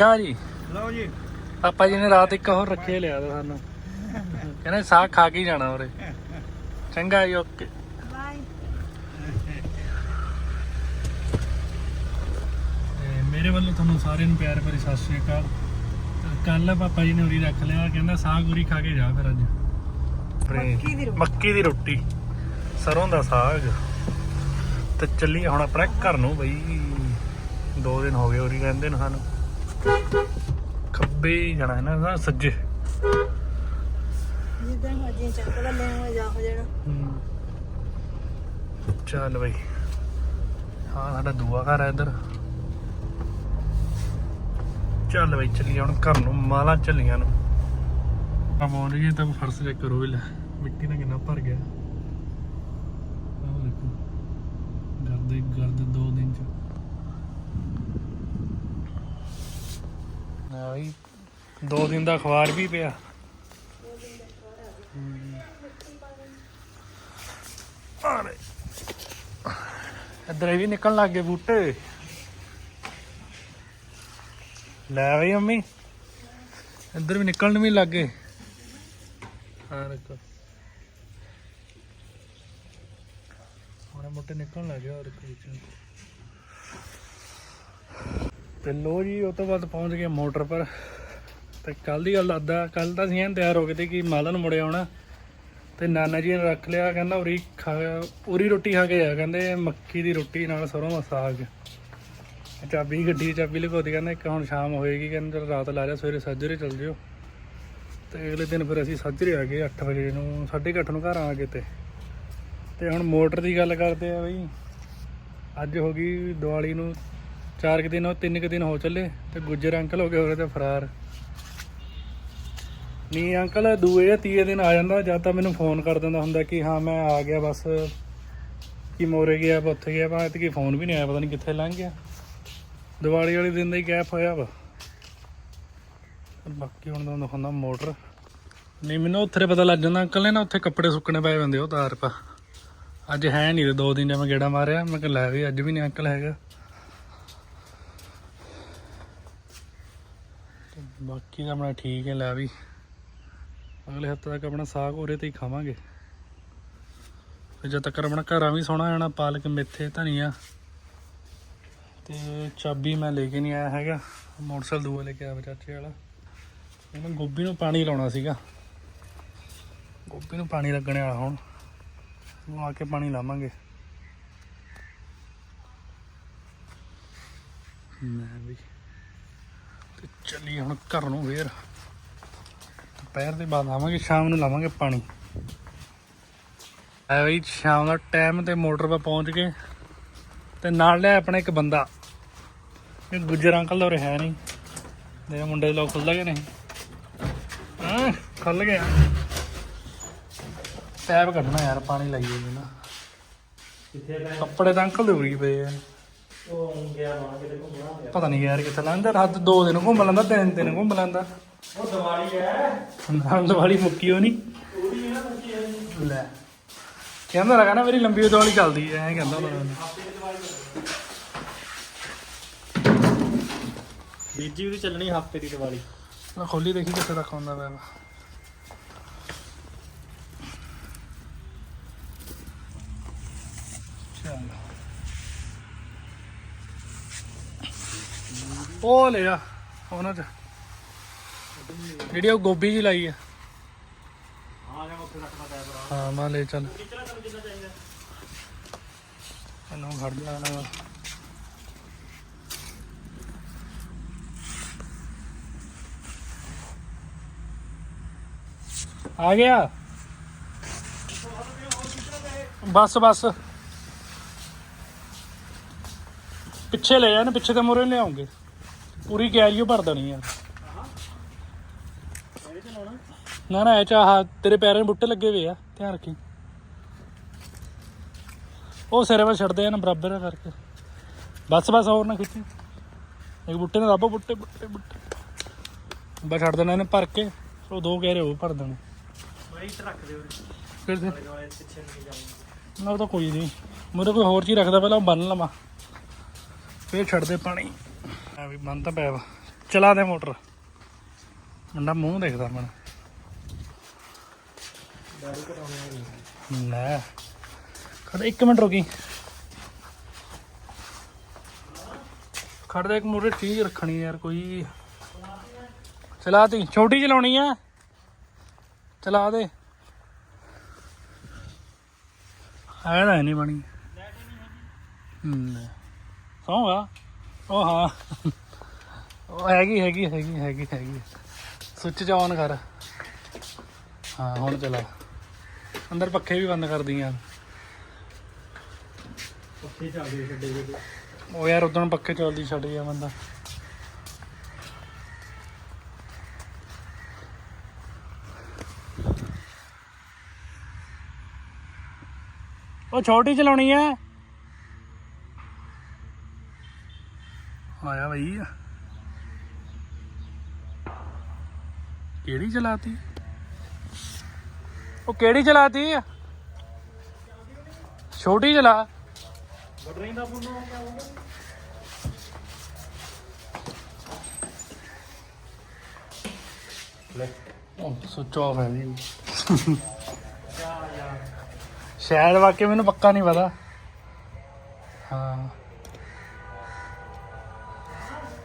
ਗਾ ਜੀ। ਲਓ ਜੀ। ਪਾਪਾ ਜੀ ਨੇ ਰਾਤ ਇੱਕ ਹੋਰ ਰੱਖੇ ਲਿਆ ਤਾ ਸਾਨੂੰ। ਕਹਿੰਦੇ ਸਾਗ ਖਾ ਕੇ ਹੀ ਜਾਣਾ ਉਰੇ। ਚੰਗਾ ਜੀ ਓਕੇ। ਬਾਏ ਮੇਰੇ ਵੱਲੋਂ ਤੁਹਾਨੂੰ ਸਾਰਿਆਂ ਨੂੰ ਪਿਆਰ ਭਰੀ ਸਤਿ ਸ਼੍ਰੀ ਅਕਾਲ। ਕੱਲ ਪਾਪਾ ਜੀ ਨੇ ਉਰੀ ਰੱਖ ਲਿਆ ਕਹਿੰਦਾ ਸਾਗ ਉਰੀ ਖਾ ਕੇ ਜਾ ਫਿਰ ਅੱਜ। ਮੱਕੀ ਦੀ ਰੋਟੀ। ਮੱਕੀ ਦੀ ਰੋਟੀ। ਸਰੋਂ ਦਾ ਸਾਗ। ਤੇ ਚੱਲੀ ਹੁਣ ਆਪਣੇ ਘਰ ਨੂੰ ਬਈ। ਦੋ ਦਿਨ ਹੋ ਗਏ ਉਰੀ ਰਹਿੰਦੇ ਨੂੰ ਸਾਨੂੰ। ਖੱਬੇ ਜਾਣਾ ਹੈ ਨਾ ਸੱਜੇ। ਜਿੱਦਾਂ ਮਰਜ਼ੀ ਚੱਕ ਲੈ ਲੈ ਹੋ ਜਾ ਹੋ ਜਾਣਾ। ਹਮ। ਚੱਲ ਬਈ। ਹਾਂ ਸਾਡਾ ਦੂਆ ਘਰ ਹੈ ਇੱਧਰ। ਚੱਲ ਬਈ ਚੱਲੀਏ ਹੁਣ ਘਰ ਨੂੰ ਮਾਲਾ ਚੱਲੀਆਂ ਨੂੰ। ਆ ਪਹੁੰਚ ਗਏ ਤਾਂ ਫਰਸ਼ ਚੈੱਕ ਕਰੋ ਵੀ ਲੈ ਮਿੱਟੀ ਨਾਲ ਕਿੰਨਾ ਭਰ ਗਿਆ। ਆਹ ਦੇਖੋ ਗਰਦੇ ਗਰਦ ਦੋ ਦਿਨ ਚ। ਆ ਬਈ। ਦੋ ਦਿਨ ਦਾ ਅਖਬਾਰ ਵੀ ਪਿਆ। ਆਰੇ। ਇੱਧਰ ਵੀ ਨਿਕਲਣ ਲੱਗ ਗਏ ਬੂਟੇ। ਲੈ ਬਈ ਅੰਮੀ। ਇੱਧਰ ਵੀ ਨਿਕਲਣ ਵੀ ਲੱਗ ਗਏ। ਹਾਂ ਦੇਖੋ। ਹੁਣ ਮੋਟੇ ਨਿਕਲਣ ਲੱਗ ਗਏ ਔਰ ਵਿੱਚ। ਤੇ ਲੋ ਜੀ, ਉਹ ਤੋਂ ਬਾਅਦ ਪਹੁੰਚ ਗਏ ਮੋਟਰ ਪਰ। ਤੇ ਕੱਲ ਦੀ ਗੱਲ ਆਦਾ ਕੱਲ ਤਾਂ ਅਸੀਂ ਐਨ ਤਿਆਰ ਹੋ ਗਏ ਤੇ ਕਿ ਮਾਲਨ ਮੁੜਿਆ ਆਉਣਾ। ਤੇ ਨਾਨਾ ਜੀ ਨੇ ਰੱਖ ਲਿਆ, ਕਹਿੰਦਾ ਉਰੀ ਖਾ, ਉਰੀ ਰੋਟੀ ਖਾ ਕੇ ਆ ਕਹਿੰਦੇ ਮੱਕੀ ਦੀ ਰੋਟੀ ਨਾਲ ਸਰੋਂ ਦਾ ਸਾਗ। ਚਾਬੀ ਗੱਡੀ ਚਾਬੀ ਲਗੋਤੀ ਕਹਿੰਦਾ ਇੱਕ ਹੁਣ ਸ਼ਾਮ ਹੋਏਗੀ, ਕਹਿੰਦੇ ਚੱਲ ਰਾਤ ਲਾ ਲਿਆ, ਸਵੇਰੇ ਸਾਜਰੇ ਚੱਲ ਜਿਓ। ਤੇ ਅਗਲੇ ਦਿਨ ਫਿਰ ਅਸੀਂ ਸਾਜਰੇ ਆ ਗਏ 8 ਵਜੇ ਨੂੰ 8:30 ਨੂੰ ਘਰ ਆ ਗਏ ਤੇ। ਤੇ ਹੁਣ ਮੋਟਰ ਦੀ ਗੱਲ ਕਰਦੇ ਆ ਬਈ, ਅੱਜ ਹੋ ਗਈ ਦੀਵਾਲੀ ਨੂੰ ਚਾਰ ਕੁ ਦਿਨ ਉਹ ਤਿੰਨ ਕੁ ਦਿਨ ਹੋ ਚੱਲੇ ਤੇ ਗੁੱਜਰ ਅੰਕਲ ਹੋ ਗਏ ਹੋਰੇ ਤੇ ਫਰਾਰ। ਨਹੀਂ ਅੰਕਲ, ਦੂਏ ਜਾਂ ਤੀਏ ਦਿਨ ਆ ਜਾਂਦਾ, ਜਾਂ ਤਾਂ ਮੈਨੂੰ ਫੋਨ ਕਰ ਦਿੰਦਾ ਹੁੰਦਾ ਕਿ ਹਾਂ, ਮੈਂ ਆ ਗਿਆ ਬਸ, ਕਿ ਮੋਰੇ ਗਿਆ ਵਾ ਉੱਥੇ ਗਿਆ ਵਾ ਤੇ ਫੋਨ ਵੀ ਨਹੀਂ ਆਇਆ, ਪਤਾ ਨਹੀਂ ਕਿੱਥੇ ਲੰਘ ਗਿਆ। ਦੀਵਾਲੀ ਵਾਲੇ ਦਿਨ ਦਾ ਹੀ ਗੈਪ ਹੋਇਆ ਵਾ। ਬਾਕੀ ਹੁਣ ਤੁਹਾਨੂੰ ਦਿਖਾਉਂਦਾ ਮੋਟਰ। ਨਹੀਂ ਮੈਨੂੰ ਉੱਥੇ ਪਤਾ ਲੱਗ ਜਾਂਦਾ, ਅੰਕਲ ਨੇ ਨਾ ਉੱਥੇ ਕੱਪੜੇ ਸੁੱਕਣੇ ਪਏ ਹੁੰਦੇ ਉਹ ਤਾਰ ਪਾ। ਅੱਜ ਹੈ ਨਹੀਂ ਤੇ ਦੋ ਦਿਨ ਮੈਂ ਗੇੜਾ ਮਾਰਿਆ, ਮੈਂ ਕਿਹਾ ਲੈ ਵੀ ਅੱਜ ਵੀ ਨਹੀਂ ਅੰਕਲ ਹੈਗਾ ਤੇ ਬਾਕੀ ਤਾਂ ਆਪਣਾ ਠੀਕ ਹੈ, ਲੈ ਵੀ। ਅਗਲੇ ਹਫ਼ਤੇ ਤੱਕ ਆਪਣਾ ਸਾਗ ਉਰੇ ਤੇ ਹੀ ਖਾਵਾਂਗੇ। ਤੇ ਜਦ ਤੱਕ ਆਪਣਾ ਘਰਾਂ ਵੀ ਸੋਹਣਾ ਜਾਣਾ ਪਾਲਕ, ਮੇਥੇ, ਧਨੀਆ। ਤੇ ਚਾਬੀ ਮੈਂ ਲੈ ਕੇ ਨਹੀਂ ਆਇਆ ਹੈਗਾ। ਮੋਟਰਸਾਈਕਲ ਦੂਆ ਲੈ ਕੇ ਆਇਆ ਚਾਚੇ ਵਾਲਾ। ਇਹਨਾਂ ਗੋਭੀ ਨੂੰ ਪਾਣੀ ਲਾਉਣਾ ਸੀਗਾ। ਗੋਭੀ ਨੂੰ ਪਾਣੀ ਲੱਗਣੇ ਵਾਲਾ ਹੁਣ। ਉਹ ਆ ਕੇ ਪਾਣੀ ਲਾਵਾਂਗੇ। ਮੈਂ ਵੀ। ਤੇ ਚੱਲੀਏ ਹੁਣ ਘਰ ਨੂੰ ਫੇਰ। ਦੁਪਹਿਰ ਦੇ ਬਾਅਦ ਆਵਾਂਗੇ, ਸ਼ਾਮ ਨੂੰ ਲਾਵਾਂਗੇ ਪਾਣੀ। ਐ ਬਈ, ਸ਼ਾਮ ਦਾ ਟਾਈਮ ਤੇ ਮੋਟਰ 'ਤੇ ਪਹੁੰਚ ਗਏ। ਤੇ ਨਾਲ ਲਿਆ ਆਪਣਾ ਇੱਕ ਬੰਦਾ। ਇਹ ਗੁੱਜਰ ਅੰਕਲ ਦਾ ਹੈ ਨਹੀਂ। ਦੇ ਮੁੰਡੇ ਲੋਕ ਖੁੱਲ੍ਹ ਗਏ ਨਹੀਂ ਹਾਂ ਖੁੱਲ ਗਿਆ। ਪੈਪ ਕੱਢਣਾ ਯਾਰ, ਪਾਣੀ ਲਾਈਏ ਨਾ। ਕਿੱਥੇ ਕੱਪੜੇ ਤਾਂ ਅੰਕਲ ਦੇ ਉਰੀ ਪਏ ਆ। ਉਹ ਗਿਆ ਮਾਂ ਕਿਤੇ ਘੁੰਮਣਾ ਪਤਾ ਨਹੀਂ ਯਾਰ ਕਿੱਥੇ ਲੰਘਦਾ ਰਾਤ ਦੋ ਦਿਨ ਘੁੰਮ ਲੈਂਦਾ ਤਿੰਨ ਦਿਨ ਘੁੰਮ ਲੈਂਦਾ। ਉਹ ਦੀਵਾਲੀ ਹੈ। ਨਾਲ ਦੀਵਾਲੀ ਮੁੱਕੀ ਹੋ ਨਹੀਂ ਉਹਦੀ ਨਾ ਬੱਚੀ ਹੈ ਲੈ। ਕਹਿੰਦਾ ਲਗਾ ਨਾ ਮੇਰੀ ਲੰਬੀ ਦੀਵਾਲੀ ਚੱਲਦੀ ਐ ਐਂ ਕਹਿੰਦਾ ਉਹਨਾਂ ਨੂੰ ਬੀਜੀ ਉਹਦੀ ਚੱਲਣੀ ਹਫ਼ਤੇ ਦੀ ਦੀਵਾਲੀ। ਮੈਂ ਖੋਲੀ ਦੇਖੀ ਕਿੱਥੇ ਤੱਕ ਆਉਂਦਾ ਪਿਆ ਵਾ। ਚੱਲ ਉਹ ਲਿਆ ਆ, ਉਹਨਾਂ ਚ। ਜਿਹੜੀ ਉਹ ਗੋਭੀ ਜੀ ਲਾਈ ਆ। ਹਾਂ ਜਾਂ ਲੈ ਚੱਲ। ਇਹਨੂੰ ਖੜ ਜਾਣਾ ਆ ਗਿਆ। ਬਸ ਬਸ। ਪਿੱਛੇ ਲੈ ਜਾਣ ਪਿੱਛੇ ਤੇ ਮੋਰੇ ਲਿਆਉਂਗੇ। ਪੂਰੀ ਗੈਰੀਓ ਭਰ ਦੇਣੀ ਯਾਰ ਲਾਉਣਾ ਨਾ ਨਾ ਇਹ ਚ ਆਹ ਤੇਰੇ ਪੈਰਾਂ ਨੂੰ ਬੁੱਟੇ ਲੱਗੇ ਹੋਏ ਆ ਧਿਆਨ ਰੱਖੀ। ਉਹ ਸਿਰੇ 'ਤੇ ਛੱਡਦੇ ਆ ਨਾ ਬਰਾਬਰ ਕਰਕੇ। ਬਸ ਬਸ ਹੋਰ ਨਾ ਖਿੱਚੀ। ਇੱਕ ਬੁੱਟੇ ਨਾਲ ਦੱਬੋ ਬੁੱਟੇ ਬੁੱਟੇ ਬੁੱਟੇ। ਬਸ ਛੱਡ ਦੇਣਾ ਇਹਨੇ ਭਰ ਕੇ ਉਹ ਦੋ ਕਹਿ ਰਹੇ ਉਹ ਭਰ ਦੇਣੇ। ਬਾਈ ਰੱਖ ਦਿਓ ਫਿਰ ਤੇ ਆਲੇ ਦੁਆਲੇ ਪਿੱਛੇ ਨਹੀਂ ਜਾਊਗਾ ਨਾ ਉਹ ਤਾਂ ਕੋਈ ਨਹੀਂ। ਮੇਰੇ ਕੋਈ ਹੋਰ ਚੀਜ਼ ਰੱਖਦਾ ਪਹਿਲਾਂ ਉਹ ਬੰਨ ਲਵਾਂ। ਫਿਰ ਛੱਡ ਦੇ ਪਾਣੀ। ਆ ਵੀ ਬੰਨ ਤਾਂ ਪਿਆ ਚਲਾ ਦੇ ਮੋਟਰ। ਮੁੰਡਾ ਮੂੰਹ ਦੇਖਦਾ ਮਨ ਦਾੜੀ ਕਰਾਉਣੀ ਲੈ। ਖੜ, ਇੱਕ ਮਿੰਟ ਰੁਕੀ। ਖੜ ਦੇ, ਇੱਕ ਮੂਰੇ ਚੀਜ਼ ਰੱਖਣੀ ਯਾਰ, ਕੋਈ ਚਲਾ ਤੀ ਛੋਟੀ ਚਲਾਉਣੀ ਆ। ਚਲਾ ਦੇ। ਆਇਆ ਤਾਂ ਨਹੀਂ ਬਣੀ। ਹੂੰ। ਸੌਂਗਾ ਉਹ ਹਾਂ ਉਹ ਹੈਗੀ ਹੈਗੀ ਹੈਗੀ ਹੈਗੀ ਹੈਗੀ। ਸੁੱਚ ਆਨ ਕਰ। ਹਾਂ ਹੁਣ ਚਲਾ। ਅੰਦਰ ਪੱਖੇ ਵੀ ਬੰਦ ਕਰ ਦਈਆਂ। ਉੱਥੇ ਚੱਲਦੇ ਛੱਡੇ ਦੇ ਉਹ ਯਾਰ ਉਦੋਂ ਪੱਖੇ ਚੱਲਦੀ ਛੱਡ ਗਿਆ ਬੰਦਾ। ਉਹ ਛੋਟੀ ਚਲਾਉਣੀ ਐ ਆਇਆ ਬਈ ਕਿਹੜੀ ਚਲਾਤੀ? ਉਹ ਕਿਹੜੀ ਚਲਾਤੀ? ਛੋਟੀ ਚਲਾ। ਬਟਰਿੰਗ ਦਾ ਫੋਨ ਹੋ ਗਿਆ ਲੈ ਉਹ ਸੁੱਚ ਆਫ ਹੈ। ਜੀ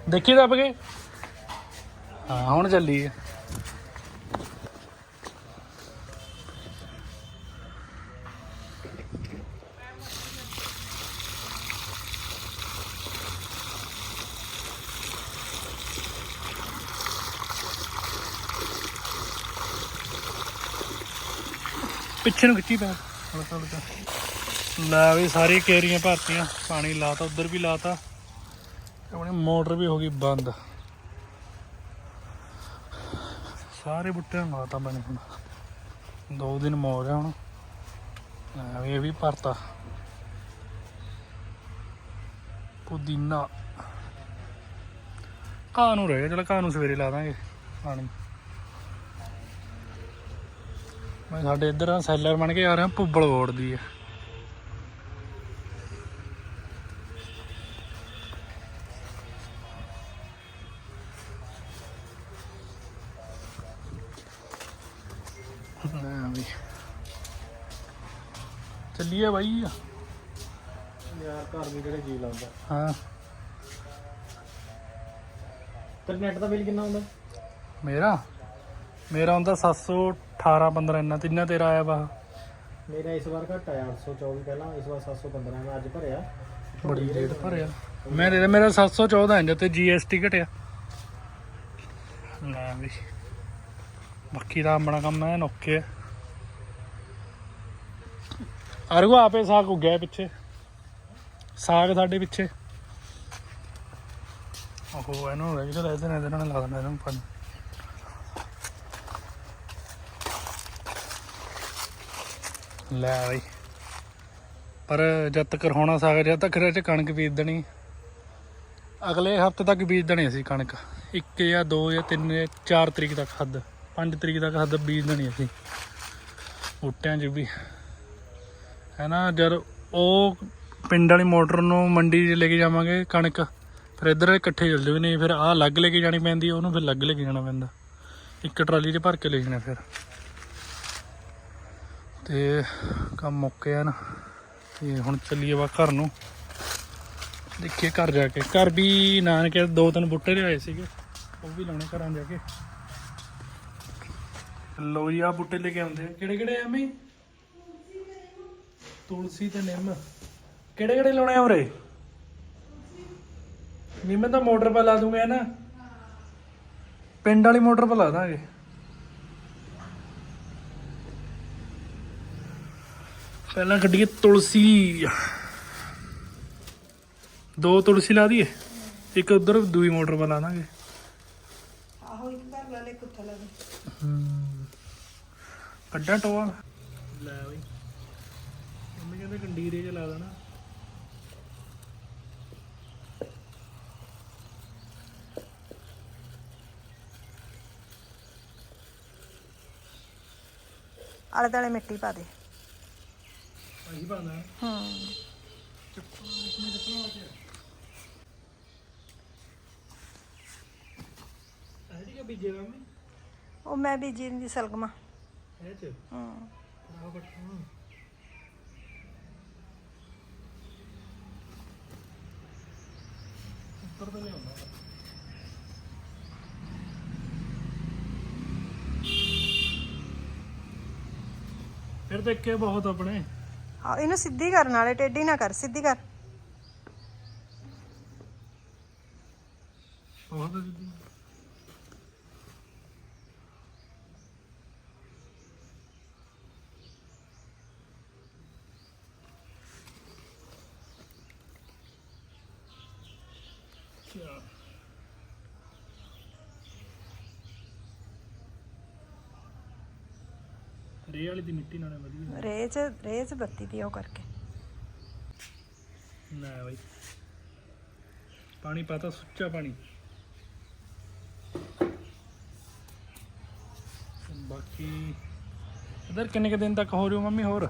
ਦੇਖੀ ਦੱਬ ਕੇ? ਹਾਂ, ਹੁਣ ਚੱਲੀ ਹੈ ਪਿੱਛੇ ਨੂੰ ਖਿੱਚੀ ਪੈ ਥੋੜਾ ਲੈ ਵੀ ਸਾਰੀ ਕੇਰੀਆਂ ਭਰਤੀਆਂ, ਪਾਣੀ ਲਾਤਾ, ਉਧਰ ਵੀ ਲਾਤਾ। ਤੇ ਆਪਣੀ ਮੋਟਰ ਵੀ ਹੋ ਗਈ ਬੰਦ। ਸਾਰੇ ਬੁੱਟਿਆਂ ਨੂੰ ਲਾਤਾ ਬਣੇ ਹੁਣ। ਦੋ ਦਿਨ ਮੋਰ ਆ ਹੁਣ। ਵੀ ਇਹ ਵੀ ਭਰਤਾ। ਪੁਦੀਨਾ। ਘਾਹ ਨੂੰ ਰਹਿ ਚਲ ਘਾਹ ਨੂੰ ਸਵੇਰੇ ਲਾ ਦਾਂਗੇ ਪਾਣੀ। ਮੈਂ ਸਾਡੇ ਇੱਧਰ ਸੈਲਰ ਬਣ ਕੇ ਆ ਰਿਹਾ ਭੁੱਬਲ ਬੋੜ ਦੀ ਆ। ਚੱਲੀਏ ਬਾਈ। ਯਾਰ ਘਰ ਵੀ ਕਿਹੜੇ ਜੀ ਲਾਉਂਦਾ। ਹਾਂ। ਤੇ ਨੈਟ ਦਾ ਬਿੱਲ ਕਿੰਨਾ ਹੁੰਦਾ ਮੇਰਾ? ਮੇਰਾ ਹੁੰਦਾ 718 15 ਇੰਨਾ ਤਿੰਨਾ ਤੇਰਾ ਆਇਆ ਵਾ। ਮੇਰਾ ਇਸ ਵਾਰ ਘੱਟ ਆਇਆ 824 ਪਹਿਲਾਂ ਇਸ ਵਾਰ 715 ਮੈਂ ਅੱਜ ਭਰਿਆ। ਬੜੀ ਰੇਟ ਭਰਿਆ। ਮੈਂ ਦੇ ਮੇਰਾ 714 ਇੰਜ ਤੇ GST ਘਟਿਆ। ਲੈ ਵੀ। ਬਾਕੀ ਦਾ ਆਪਣਾ ਕੰਮ ਹੈ ਨੋਕੇ ਅਰਗੋ ਆਪੇ ਸਾਗ ਉੱਗਿਆ ਪਿੱਛੇ। ਸਾਗ ਸਾਡੇ ਪਿੱਛੇ। ਉਹ ਇਹਨੂੰ ਰਹਿ ਗਿਆ ਇਹਦੇ ਨਾਲ ਇਹਦੇ ਨਾਲ ਲਾ ਦਿੰਦਾ ਇਹਨੂੰ ਪਾਣੀ ਲੈ ਬਈ। ਪਰ ਜਦ ਤੱਕ ਹੋਣਾ ਸਾਗ, ਜਦ ਤੱਕ ਇਹ ਚ ਕਣਕ ਬੀਜ ਦੇਣੀ, ਅਗਲੇ ਹਫ਼ਤੇ ਤੱਕ ਬੀਜ ਦੇਣੀ ਅਸੀਂ ਕਣਕ। ਇੱਕ ਜਾਂ ਦੋ ਜਾਂ ਤਿੰਨ ਜਾਂ ਚਾਰ ਤਰੀਕ ਤੱਕ ਹੱਦ ਪੰਜ ਤਰੀਕ ਤੱਕ ਹੱਦ ਬੀਜ ਦੇਣੀ ਅਸੀਂ। ਬੂਟਿਆਂ 'ਚ ਵੀ। ਹੈ ਨਾ ਜਦ ਉਹ ਪਿੰਡ ਵਾਲੀ ਮੋਟਰ ਨੂੰ ਮੰਡੀ 'ਚ ਲੈ ਕੇ ਜਾਵਾਂਗੇ ਕਣਕ, ਫਿਰ ਇੱਧਰ ਇਕੱਠੇ ਚੱਲਦੇ ਵੀ ਨਹੀਂ ਫਿਰ ਆਹ ਅਲੱਗ ਲੈ ਕੇ ਜਾਣੀ ਪੈਂਦੀ, ਉਹਨੂੰ ਫਿਰ ਅਲੱਗ ਲੈ ਕੇ ਜਾਣਾ ਪੈਂਦਾ। ਇੱਕ ਟਰਾਲੀ 'ਚ ਭਰ ਕੇ ਲੈ ਜਾਣਾ ਫਿਰ। ਤੇ ਕੰਮ ਮੁੱਕਿਆ ਨਾ, ਤੇ ਹੁਣ ਚੱਲੀਏ ਵਾ ਘਰ ਨੂੰ। ਦੇਖੀਏ ਘਰ ਜਾ ਕੇ। ਘਰ ਵੀ ਨਾਨਕੇ ਦੋ ਤਿੰਨ ਬੂਟੇ ਲਿਆਏ ਸੀਗੇ, ਉਹ ਵੀ ਲਾਉਣੇ ਘਰਾਂ ਜਾ ਕੇ। ਲੋ ਜੀ ਆ ਬੂਟੇ ਲੈ ਕੇ ਆਉਂਦੇ ਕਿਹੜੇ ਕਿਹੜੇ ਐਵੇਂ ਤੁਲਸੀ ਤੇ ਨਿੰਮ। ਕਿਹੜੇ ਕਿਹੜੇ ਲਾਉਣੇ ਆ ਉਰੇ? ਨਿੰਮ ਤਾਂ ਮੋਟਰ ਪਾ ਲਾ ਦੂੰਗਾ ਨਾ ਪਿੰਡ ਵਾਲੀ ਮੋਟਰ ਪਾ ਲਾ ਦਾਂਗੇ। ਪਹਿਲਾਂ ਕੱਢੀਏ ਤੁਲਸੀ। ਦੋ ਤੁਲਸੀ ਲਾ ਦਈਏ ਇੱਕ ਉਧਰ ਦੂਈ ਮੋਟਰ ਪਾ ਲਾ ਦਾਂਗੇ। ਆਹੋ ਇੱਕ ਘਰ ਲਾ ਲੈ ਕੁੱਤਾ ਲਾ ਦੇ। ਕੱਢਾਂ ਟੋਆ। ਕਹਿੰਦੇ ਕੰਡੀਰੇ ਚ ਲਾ ਦੇਣਾ। ਆਲੇ ਦਾਲੇ ਮਿੱਟੀ ਪਾ ਦੇ। ਆਹੀ ਪਾਣਾ ਹੂੰ। ਬੀਜੇ ਮੰਮੀ? ਉਹ ਮੈਂ ਬੀਜੀ ਦੀ ਸਲਗਮਾ। ਇਹ ਚ? ਹੂੰ। ਆਹ ਬੱਟਾ ਤਾਂ ਨਹੀਂ ਫਿਰ ਦੇਖੇ ਬਹੁਤ ਆਪਣੇ। ਆ ਇਹਨੂੰ ਸਿੱਧੀ ਕਰਨ ਵਾਲੇ, ਟੇਢੀ ਨਾ ਕਰ, ਸਿੱਧੀ ਕਰ ਬਹੁਤ ਜਿੱਦੀ ਕਿਆ ਰੇ ਵਾਲੀ ਦੀ ਮਿੱਟੀ ਨਾਲੇ ਵਧੀਆ ਰੇਚ ਰੇਚ ਬੱਤੀ ਦੀ ਉਹ ਕਰਕੇ। ਨਾ ਬਾਈ। ਪਾਣੀ ਪਾਤਾ ਸੁੱਚਾ ਪਾਣੀ। ਬਾਕੀ ਇਧਰ ਕਿੰਨੇ ਕੁ ਦਿਨ ਤੱਕ ਹੋ ਰਿਓ ਮੰਮੀ ਹੋਰ?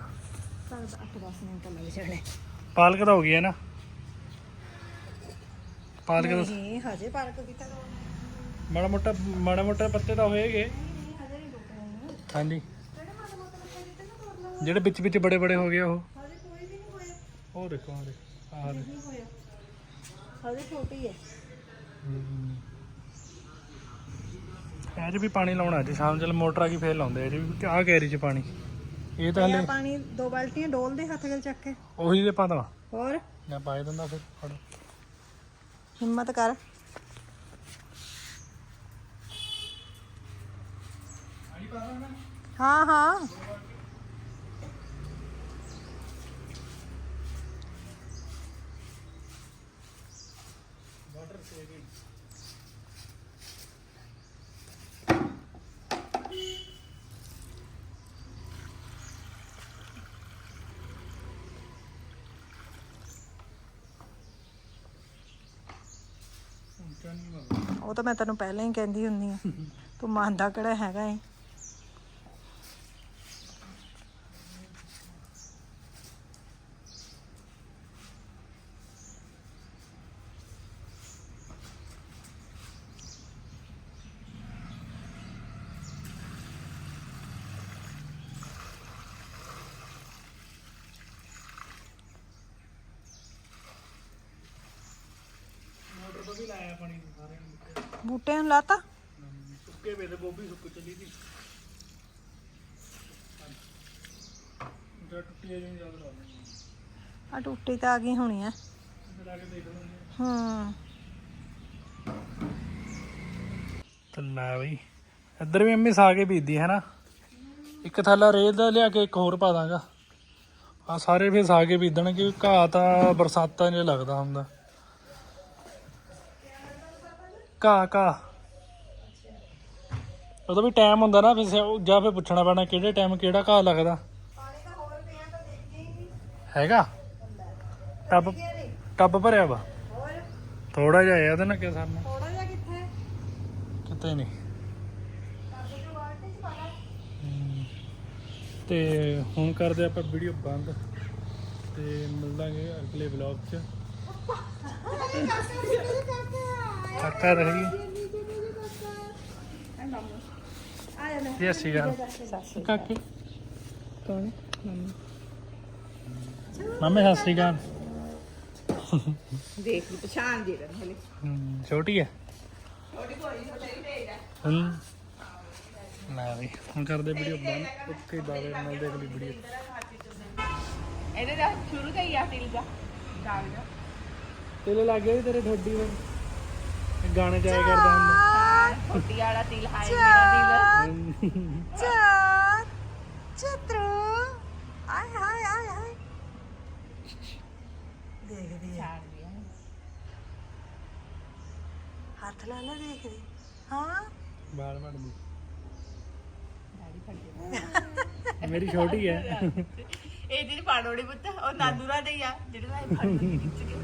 8-10 ਮਿੰਟ ਲੱਗ ਜਾਣੇ। ਪਾਲਕ ਤਾਂ ਹੋ ਗਈ ਹੈ ਨਾ? ਪਾਲਕ ਦਾ ਨਹੀਂ ਹਜੇ ਪਾਰਕ ਵੀ ਤਾਂ ਮਾੜਾ ਮੋਟਾ ਮਾੜਾ ਮੋਟਾ ਪੱਤੇ ਤਾਂ ਹੋਏਗੇ। ਹਜੇ ਨਹੀਂ ਹਾਂਜੀ ਜਿਹੜੇ ਮਾੜੇ ਮੋਟੇ ਬੱਚੇ ਦਿੱਤੇ ਨਾ ਤੋੜ ਲਓ ਜਿਹੜੇ ਵਿੱਚ ਵਿੱਚ ਬੜੇ ਬੜੇ ਹੋ ਗਏ ਉਹ। ਹਜੇ ਕੋਈ ਵੀ ਨਹੀਂ ਹੋਇਆ। ਉਹ ਦੇਖੋ ਆਹ ਦੇਖੋ ਆਹ ਦੇਖੋ। ਨਹੀਂ ਹੋਇਆ। ਹਜੇ ਛੋਟੀ ਹੈ। ਇਹ 'ਚ ਵੀ ਪਾਣੀ ਲਾਉਣਾ ਅੱਜ ਸ਼ਾਮ ਚਲ ਮੋਟਰ ਆ ਗਈ ਫੇਰ ਲਾਉਂਦੇ ਇਹ 'ਚ ਵੀ ਆਹ ਕੈਰੀ 'ਚ ਪਾਣੀ? ਇਹ ਤਾਂ ਹਲੇ ਪਾਣੀ ਦੋ ਬਾਲਟੀਆਂ ਡੋਲ ਦੇ ਹੱਥ ਗਲ ਚੱਕ ਕੇ। ਉਹੀ ਦੇ ਪਤਾ ਹੋਰ? ਜਾਂ ਪਾਏ ਦਿੰਦਾ ਫਿਰ ਫੜ। ਹਿੰਮਤ ਕਰ। ਹਾਂ ਹਾਂ। ਉਹ ਤਾਂ ਮੈਂ ਤੈਨੂੰ ਪਹਿਲਾਂ ਹੀ ਕਹਿੰਦੀ ਹੁੰਦੀ ਆ ਤੂੰ ਮੰਨਦਾ ਕਿਹੜਾ ਹੈਗਾ ਏ? ਪਾਣੀ ਸਾਰੇ ਬੂਟੇ ਨੂੰ ਲਾਤਾ? ਸੁੱਕੇ ਵੇਲੇ ਗੋਭੀ ਸੁੱਕ ਚਲੀ ਟੁੱਟੀ ਯਾਦ ਲਾ ਆ ਟੁੱਟੀ ਤਾਂ ਆ ਗਈ ਹੋਣੀ ਆ। ਕੇ ਦੇਖ ਹੂੰ। ਤੇ ਲੈ ਬਈ ਇੱਧਰ ਵੀ ਅੰਮੀ ਸਾਗ ਹੀ ਬੀਜਦੀ ਹੈ ਨਾ। ਇੱਕ ਥੈਲਾ ਰੇਲ ਦਾ ਲਿਆ ਕੇ ਇੱਕ ਹੋਰ ਪਾ ਦਾਂਗਾ। ਆ ਸਾਰੇ ਫਿਰ ਸਾਗ ਹੀ ਕਿ ਘਾਹ ਤਾਂ ਬਰਸਾਤਾਂ 'ਚ ਲੱਗਦਾ ਹੁੰਦਾ। ਘਾਹ ਘਾਹ ਉਹਦਾ ਵੀ ਟਾਈਮ ਹੁੰਦਾ ਨਾ ਫਿਰ ਜਾਂ ਫਿਰ ਪੁੱਛਣਾ ਪੈਣਾ ਕਿਹੜੇ ਟਾਈਮ ਕਿਹੜਾ ਘਾਹ ਲੱਗਦਾ। ਹੈਗਾ? ਟੱਬ ਟੱਬ ਭਰਿਆ ਵਾ। ਥੋੜਾ ਜਿਹਾ ਹੈ ਉਹਦੇ ਨਾਲ ਜਿਹਾ ਕਿੱਥੇ? ਕਿਤੇ ਨਹੀਂ। ਤੇ ਹੁਣ ਕਰਦੇ ਆਪਾਂ ਵੀਡੀਓ ਬੰਦ। ਤੇ ਮਿਲਾਂਗੇ ਅਗਲੇ ਵਲੌਗ 'ਚ। ਰਹਿ ਆ ਜਾ ਲੈ ਜੀ ਅਸੀਂ ਗੱਲ ਕਾਕੇ। ਕੌਣ? ਮੰਮੀ। ਸਤਿ ਸ਼੍ਰੀ ਅਕਾਲ। ਦੇਖ ਲਈ ਪਛਾਣ ਜੇ ਕਰ ਹਲੇ। ਹਮ, ਛੋਟੀ ਹੈ? ਛੋਟੀ ਕੋਈ ਛੋਟੀ ਨਹੀਂ ਹੈ। ਹਮ ਨਾ ਵੀ ਹੁਣ ਕਰਦੇ ਵੀਡੀਓ ਬੰਦ। ਓਕੇ ਬਾਏ ਮਿਲਦੇ ਅਗਲੀ ਵੀਡੀਓ ਇਹਦੇ ਦਾ ਸ਼ੁਰੂ ਤੋਂ ਹੀ ਆ ਤਿਲ ਦਾ। ਦਾਲ ਦਾ। ਤੇਲੇ ਲੱਗ ਗਏ ਤੇਰੇ ਠੋਡੀ ਵਿੱਚ ਗਾਣੇ ਜਾਇਆ ਕਰਦਾ ਹੁੰਦਾ। ਛੋਟੀ ਵਾਲਾ ਤਿਲ ਹਾਏ ਮੇਰਾ ਦਿਲ। ਚਾਰ ਚਤਰੂ। ਆਏ ਹਾਏ ਆਏ ਹਾਏ ਦੇਖਦੀ ਆ। ਹੱਥ ਲਾ ਲੈ ਦੇਖਦੀ। ਹਾਂ। ਬਾਲ ਮੜਦੀ ਮੇਰੀ ਛੋਟੀ ਹੈ ਇਹ ਜਿਹੜੀ ਪਾੜੋੜੀ ਪੁੱਤ ਉਹ ਨਾਦੂਰਾ ਦੇ ਆ। ਜਿਹੜੇ ਨਾਲ ਫੜ ਕੇ ਖਿੱਚ ਕੇ।